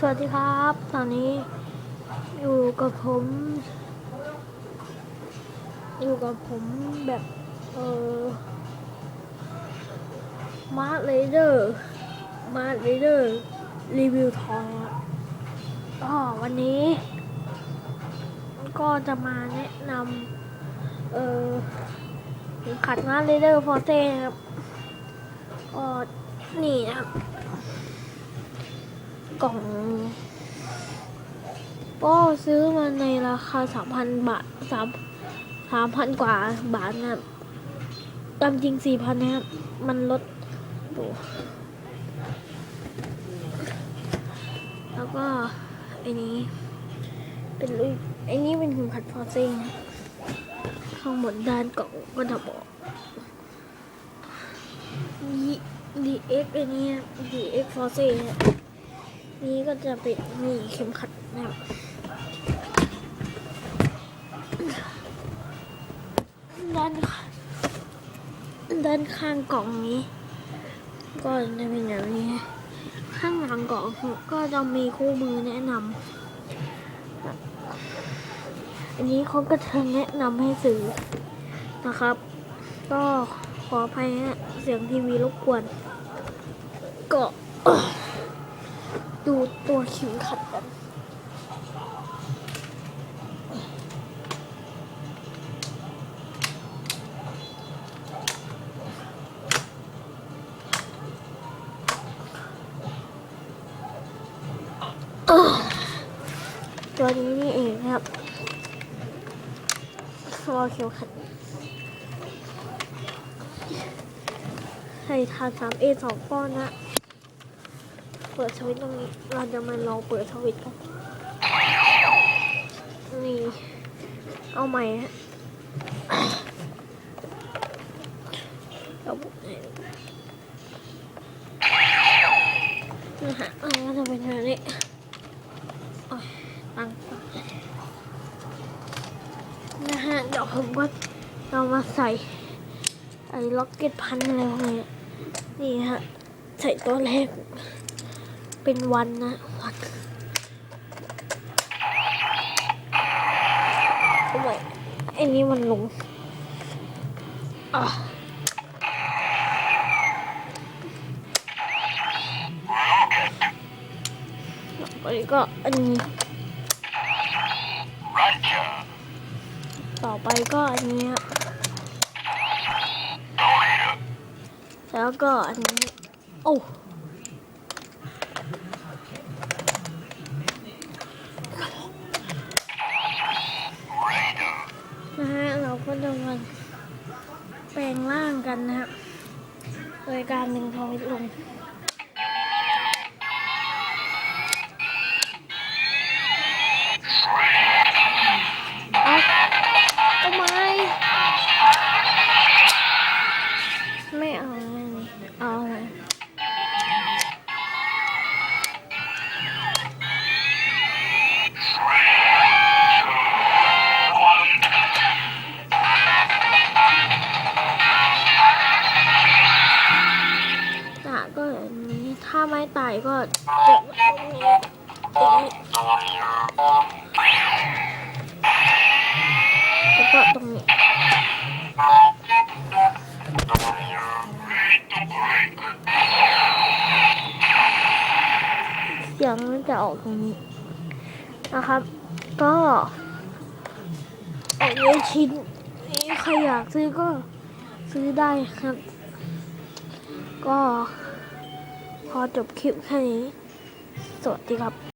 สวัสดีครับ ตอนนี้อยู่กับผม อยู่กับผมแบบ เออมาร์เรเดอร์มาร์เรเดอร์รีวิวทอยครับก็วันนี้ ก็จะมาแนะนำเออขัดมาร์เรเดอร์ฟอร์เต้ครับก็นี่นะครับ กล่องก็ซื้อมาในราคาสามพันบาทสามสามพันกว่าบาทนะตามจริงสี่พันนะครับ มันลดดูแล้วก็ไอ้นี้ เป็นลูกไอ้นี้เป็นหุ่นขัดฟอสซิงข้างบนด้านกล่องก็จะบอก DX ไอ้นี้ DX ฟอสซิง นี่ก็จะเป็นมีเข็มขัดนะครับด้านข้างด้านข้างกล่องนี้ ก็จะเป็นแบบนี้ ข้างหลังกล่องก็จะมีคู่มือแนะนำอันนี้เขาก็จะแนะนำให้ซื้อนะครับ ก็ขออภัยเสียงทีวีรบกวนก็ ดูตัวเข็มขัดกันตัวนี้นี่เองครับตัวเข็มขัดให้ทานสามเอสองก้อนนะ เปิดสวิตช์ตรงนี้ เราจะมาลองเปิดสวิตช์กัน นี่ เอาใหม่ฮะเราบุกนะฮะเอาก็จะเป็นแบบนี้ตังตั้งนะฮะ เดี๋ยวผมก็เรามาใส่ ไอ้ล็อกเก็ตพันอะไรพวกนี้นี่ฮะ ใส่ตัวแรก เป็นวันนะวันโอ้ยไอ้นี่มันลงอะต่อไปก็อันนี้ต่อไปก็อันนี้แล้วก็อันนี้ โอ้ นะฮะเราก็จะมาแปลงร่างกันนะฮะโดยการหนึ่งทวิตลง ตายก็เจ็บตรงนี้ตรงนี้แล้วก็ตรงนี้เสียงมันจะออกตรงนี้นะครับ ก็ออกเยอะชิ้นนี้ใครอยากซื้อก็ซื้อได้ครับ ก็ พอจบคลิปแค่นี้ สวัสดีครับ